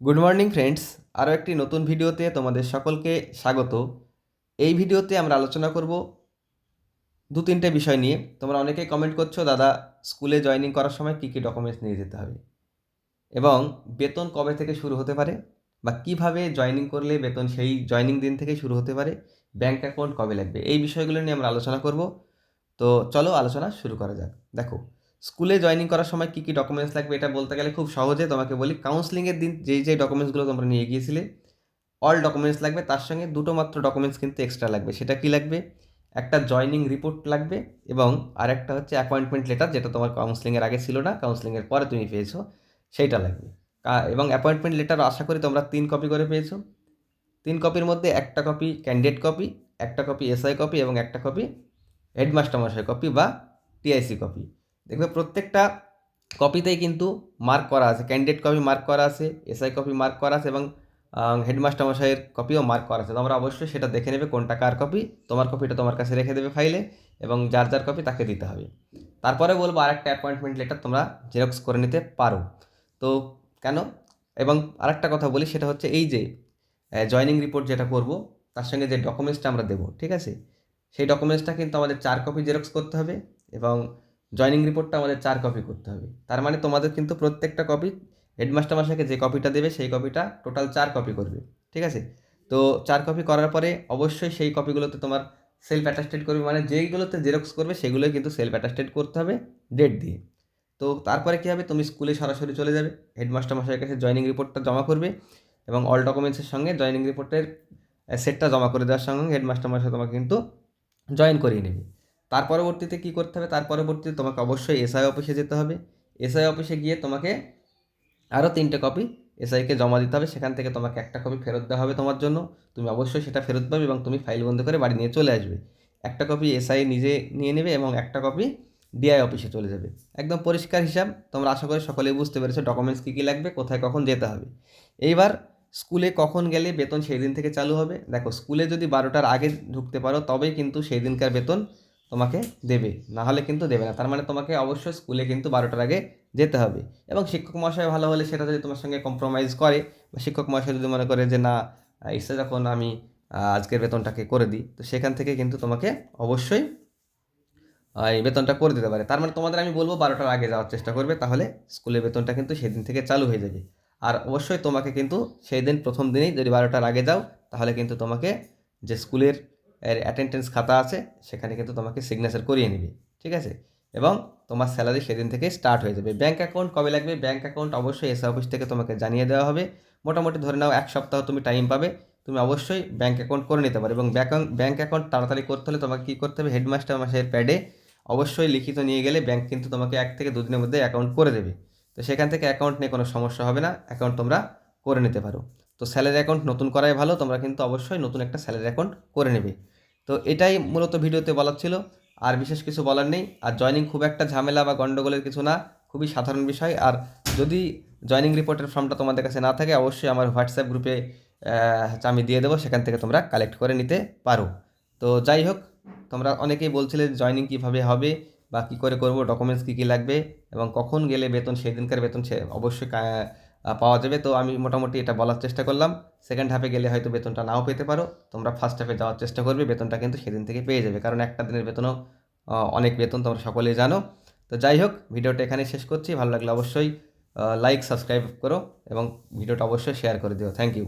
Good morning friends আরও একটি নতুন ভিডিওতে তোমাদের সকলকে স্বাগত। এই ভিডিওতে আমরা আলোচনা করব দু তিনটে বিষয় নিয়ে। তোমরা অনেকেই কমেন্ট করছ, দাদা, স্কুলে জয়েনিং করার সময় কী কী ডকুমেন্টস নিয়ে যেতে হবে? এবং বেতন কবে থেকে শুরু হতে পারে বা কীভাবে জয়েনিং করলে বেতন সেই জয়েনিং দিন থেকে শুরু হতে পারে ব্যাঙ্ক অ্যাকাউন্ট কবে লাগবে? এই বিষয়গুলো নিয়ে আমরা আলোচনা করব। তো চলো আলোচনা শুরু করা যাক। দেখো স্কুলে জয়েনিং করার সময় কী কী ডকুমেন্টস লাগবে এটা বলতে গেলে খুব সহজে তোমাকে বলি। কাউন্সিলিংয়ের দিন যেই যেই ডকুমেন্টসগুলো তোমরা নিয়ে গিয়েছিলে অল ডকুমেন্টস লাগবে। তার সঙ্গে দুটো মাত্র ডকুমেন্টস কিন্তু এক্সট্রা লাগবে। সেটা কি লাগবে? একটা জয়েনিং রিপোর্ট লাগবে এবং আরেকটা হচ্ছে অ্যাপয়েন্টমেন্ট লেটার যেটা তোমার কাউন্সিলিংয়ের আগে ছিল না কাউন্সিলিংয়ের পরে তুমি পেয়েছ, সেইটা লাগবে। এবং অ্যাপয়েন্টমেন্ট লেটার আশা করি তোমরা তিন কপি করে পেয়েছ। তিন কপির মধ্যে একটা কপি ক্যান্ডিডেট কপি একটা কপি এসআই কপি এবং একটা কপি হেডমাস্টার মশাই কপি বা টিআইসি কপি দেখবে প্রত্যেকটা কপিতেই কিন্তু মার্ক করা আছে ক্যান্ডিডেট কপি মার্ক করা আছে এসআই কপি মার্ক করা আছে এবং হেডমাস্টার মশাইয়ের কপিও মার্ক করা আছে। তোমরা অবশ্যই সেটা দেখে নেবে কোনটা কার কপি তোমার কপিটা তোমার কাছে রেখে দেবে ফাইলে এবং যার যার কপি তাকে দিতে হবে। তারপরে বলব আরেকটা অ্যাপয়েন্টমেন্ট লেটার তোমরা জেরক্স করে নিতে পারো। তো কেন? এবং আরেকটা কথা বলি, সেটা হচ্ছে এই যে জয়নিং রিপোর্ট যেটা করব, তার সঙ্গে যে ডকুমেন্টসটা আমরা দেবো, ঠিক আছে? সেই ডকুমেন্টসটা কিন্তু আমাদের চার কপি জেরক্স করতে হবে এবং জয়নিং রিপোর্টটা আমাদের চার কপি করতে হবে। তার মানে তোমাদের কিন্তু প্রত্যেকটা কপি হেডমাস্টার মশাইকে যে কপিটা দেবে, সেই কপিটা টোটাল চার কপি করবে, ঠিক আছে? তো চার কপি করার পরে অবশ্যই সেই কপিগুলোতে তোমার সেলফ অ্যাটাস্টেড করবে মানে যেইগুলোতে জেরক্স করবে, সেগুলোই কিন্তু সেলফ অ্যাটাস্টেড করতে হবে ডেট দিয়ে। তো তারপরে কী হবে? তুমি স্কুলে সরাসরি চলে যাবে হেডমাস্টার মশাইয়ের কাছে জয়নিং রিপোর্টটা জমা করবে এবং অল ডকুমেন্টসের সঙ্গে জয়নিং রিপোর্টের সেটটা জমা করে দেওয়ার সঙ্গে হেডমাস্টার মশাই তোমাকে কিন্তু জয়েন করিয়ে নেবে। তার পরবর্তীতে কী করতে হবে? তার পরবর্তীতে তোমাকে অবশ্যই এসআই অফিসে যেতে হবে। এসআই অফিসে গিয়ে তোমাকে আরও তিনটে কপি এসআইকে জমা দিতে হবে। সেখান থেকে তোমাকে একটা কপি ফেরত দেওয়া হবে তোমার জন্য। তুমি অবশ্যই সেটা ফেরত পাবে এবং তুমি ফাইল বন্ধ করে বাড়ি নিয়ে চলে আসবে। একটা কপি এসআই নিজে নিয়ে নেবে এবং একটা কপি ডিআই অফিসে চলে যাবে। একদম পরিষ্কার হিসাব। তোমরা আশা করি সকলেই বুঝতে পেরেছ ডকুমেন্টস কী কী লাগবে, কোথায় কখন যেতে হবে। এইবার স্কুলে কখন গেলে বেতন সেই দিন থেকে চালু হবে? দেখো, স্কুলে যদি বারোটার আগে ঢুকতে পারো, তবেই কিন্তু সেই দিনকার বেতন তোমাকে দেবে। না হলে কিন্তু দেবে না। তার মানে তোমাকে অবশ্যই স্কুলে কিন্তু বারোটার আগে যেতে হবে। এবং শিক্ষক মহাশয় ভালো হলে সেটা যদি তোমার সঙ্গে কম্প্রোমাইজ করে, বা শিক্ষক মহাশয় যদি মনে করে যে, না, এসে যখন আমি আজকের বেতনটাকে করে দিই, তো সেখান থেকে কিন্তু তোমাকে অবশ্যই এই বেতনটা করে দিতে পারে। তার মানে তোমাদের আমি বলব বারোটার আগে যাওয়ার চেষ্টা করবে, তাহলে স্কুলের বেতনটা কিন্তু সেদিন থেকে চালু হয়ে যাবে। আর অবশ্যই তোমাকে কিন্তু সেই দিন প্রথম দিনেই যদি বারোটার আগে যাও, তাহলে কিন্তু তোমাকে যে স্কুলের অ্যাটেন্ডেন্স খাতা আছে, সেখানে কিন্তু তোমাকে সিগনেচার করিয়ে নেবে, ঠিক আছে? এবং তোমার স্যালারি সেদিন থেকে স্টার্ট হয়ে যাবে। ব্যাঙ্ক অ্যাকাউন্ট কবে লাগবে? ব্যাঙ্ক অ্যাকাউন্ট অবশ্যই এসে অফিস থেকে তোমাকে জানিয়ে দেওয়া হবে। মোটামুটি ধরে নাও এক সপ্তাহ তুমি টাইম পাবে, তুমি অবশ্যই ব্যাঙ্ক অ্যাকাউন্ট করে নিতে পারো। এবং ব্যাঙ্ক ব্যাঙ্ক অ্যাকাউন্ট তাড়াতাড়ি করতে হলে তোমাকে কী করতে হবে? হেডমাস্টার মাসের প্যাডে অবশ্যই লিখিত নিয়ে গেলে ব্যাঙ্ক কিন্তু তোমাকে এক থেকে দুদিনের মধ্যে অ্যাকাউন্ট করে দেবে। তো সেখান থেকে অ্যাকাউন্ট নিয়ে কোনো সমস্যা হবে না অ্যাকাউন্ট তোমরা করে নিতে পারো। তো স্যালারি অ্যাকাউন্ট নতুন করাই ভালো, তোমরা কিন্তু অবশ্যই নতুন একটা স্যালারি অ্যাকাউন্ট করে নেবে। তো এটাই মূলত ভিডিওতে বলার ছিল। আর বিশেষ কিছু বলার নেই। আর জয়নিং খুব একটা ঝামেলা বা গণ্ডগোলের কিছু না, খুবই সাধারণ বিষয়। আর যদি জয়নিং রিপোর্টের ফর্মটা তোমাদের কাছে না থাকে, অবশ্যই আমার হোয়াটসঅ্যাপ গ্রুপে আমি দিয়ে দেবো। সেখান থেকে তোমরা কালেক্ট করে নিতে পারো। তো যাই হোক, তোমরা অনেকেই বলছিলে জয়নিং কীভাবে হবে বা কী করে করব ডকুমেন্টস কী কী লাগবে এবং কখন গেলে বেতন সেই দিনকার বেতন, সে অবশ্যই পাওয়া যাবে। তো আমি মোটামুটি এটা বলার চেষ্টা করলাম। সেকেন্ড হাফে গেলে হয়তো বেতনটা নাও পেতে পারো। তোমরা ফার্স্ট হাফে যাওয়ার চেষ্টা করবে। বেতনটা কিন্তু সেদিন থেকে পেয়ে যাবে। কারণ একটা দিনের বেতনও অনেক বেতন তোমরা সকলেই জানো। তো যাই হোক, ভিডিওটা এখানে শেষ করছি। ভালো লাগলে অবশ্যই লাইক সাবস্ক্রাইব করো এবং ভিডিওটা অবশ্যই শেয়ার করে দিও। Thank you